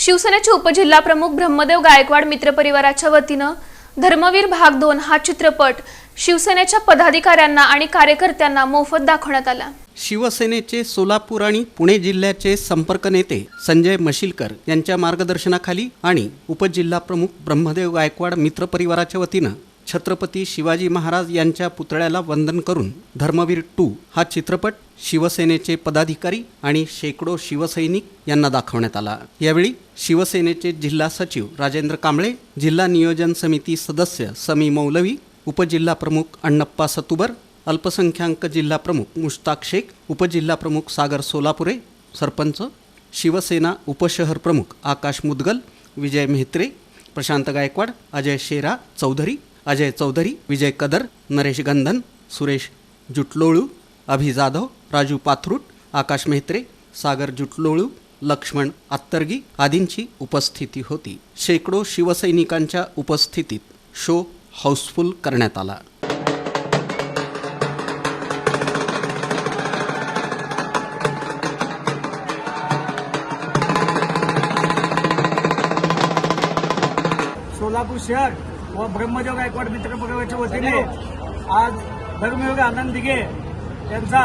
शिवसेनेचे उपजिल्हाप्रमुख ब्रह्मदेव गायकवाड मित्रपरिवाराच्या वतीनं धर्मवीर भाग दोन हा चित्रपट शिवसेनेच्या पदाधिकाऱ्यांना आणि कार्यकर्त्यांना मोफत दाखवण्यात आला. शिवसेनेचे सोलापूर आणि पुणे जिल्ह्याचे संपर्क नेते संजय मशिलकर यांच्या मार्गदर्शनाखाली आणि उपजिल्हाप्रमुख ब्रह्मदेव गायकवाड मित्र परिवाराच्या वतीनं छत्रपती शिवाजी महाराज यांच्या पुतळ्याला वंदन करून धर्मवीर टू हा चित्रपट शिवसेनेचे पदाधिकारी आणि शेकडो शिवसैनिक यांना दाखवण्यात आला. यावेळी शिवसेनेचे जिल्हा सचिव राजेंद्र कांबळे जिल्हा नियोजन समिती सदस्य समी मौलवी उपजिल्हा प्रमुख अण्णप्पा सतुबर अल्पसंख्याक जिल्हा प्रमुख मुश्ताक शेख उपजिल्हा प्रमुख सागर सोलापुरे सरपंच शिवसेना उपशहर प्रमुख आकाश मुदगल विजय मेहत्रे प्रशांत गायकवाड अजय शेरा चौधरी अजय चौधरी विजय कदर नरेश गंधन सुरेश जुटलोळू अभि जाधव राजू पाथरूट आकाश मेहत्रे सागर जुटलोळू लक्ष्मण आत्तरगी आदींची उपस्थिती होती. शेकडो शिवसैनिकांच्या उपस्थितीत शो हाऊसफुल करण्यात आला. सोलापूर शहर व ब्रह्मदेव गायकवाड मित्र परिवाराच्या वतीने आज धर्मयोग आनंद दिघे यांचा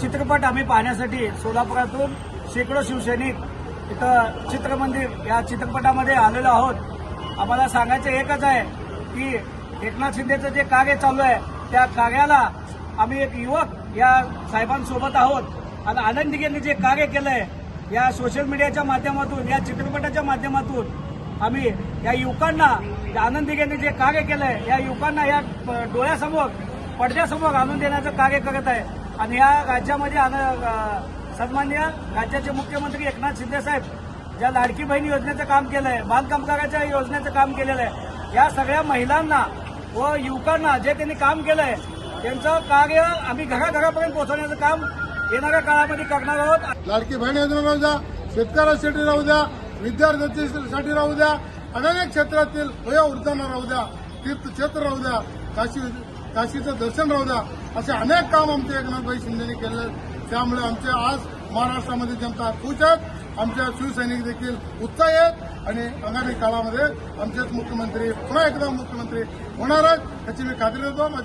चित्रपट आम्ही पाहण्यासाठी सोलापुरातून शेकडो शिवसैनिक इथं चित्रमंदिर या चित्रपटामध्ये आलेलो आहोत. आम्हाला सांगायचं एकच आहे की एकनाथ शिंदेचं जे कार्य चालू आहे त्या कार्याला आम्ही एक युवक या साहेबांसोबत आहोत. आणि आनंद दिघेंनी जे कार्य केलंय या सोशल मीडियाच्या माध्यमातून या चित्रपटाच्या माध्यमातून आम्ही या युवकांना आनंद दिघेंनी जे कार्य केलंय या युवकांना या प- डोळ्यासमोर पडद्यासमोर आणून देण्याचं कार्य करत आहे. आणि या राज्यामध्ये आन- सन्मान्य राज्याचे मुख्यमंत्री एकनाथ शिंदे साहेब ज्या लाडकी बहीण योजनेचं काम केलंय बांधकामगाराच्या योजनेचं काम केलेलं आहे या सगळ्या महिलांना व युवकांना जे त्यांनी काम केलंय त्यांचं कार्य आम्ही घराघरापर्यंत पोहोचवण्याचं काम येणाऱ्या काळामध्ये करणार आहोत. लाडकी बहीण योजना राहू द्या शेतकऱ्यांसाठी राहू द्या विद्यार्थ्यांसाठी राहू द्या अनेक क्षेत्रातील वयोवृद्धांना राहू द्या तीर्थक्षेत्र राहू द्या काशी काशीचं दर्शन राहू द्या असे अनेक काम आमचे एकनाथभाई शिंदेने केले त्यामुळे आमचे आज महाराष्ट्रामध्ये जनता खुश आहेत. आमच्या शिवसैनिक देखील उत्साही आहेत. आणि आगामी काळामध्ये आमचेच मुख्यमंत्री पुन्हा एकदा मुख्यमंत्री होणार आहेत. याची मी खात्री देतो. माझी